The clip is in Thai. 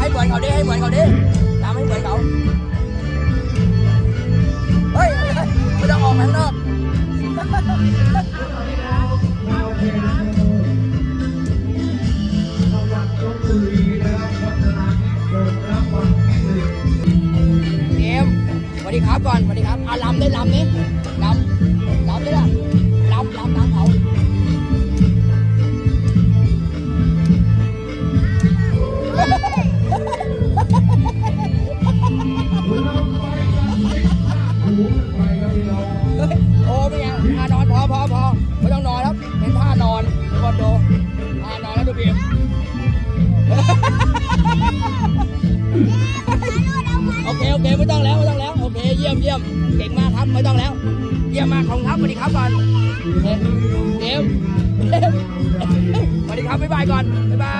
ให้เหมือนเขาดิให้เหมือนเขาดิทำให้เหมือนเขาเฮ้ยไม่ต้องออกข้างนอกเกมสวัสดีครับก่อนสวัสดีครับเอาลำได้ลำนี้ลำลำได้ละ โอ้ไม่เอาท่านอนพอพอพอไม่ต้องนอนครับเป็นท่านอนทุกคนดูท่านอนแล้วดูเบียมโอเคโอเคไม่ต้องแล้วไม่ต้องแล้วโอเคเยี่ยมเยี่ยมเก่งมากครับไม่ต้องแล้ว เยี่ยมมากของครับสวัสดีครับก่อนเกมเกมสวัสดีครับบ๊ายบายก่อนบ๊ายบาย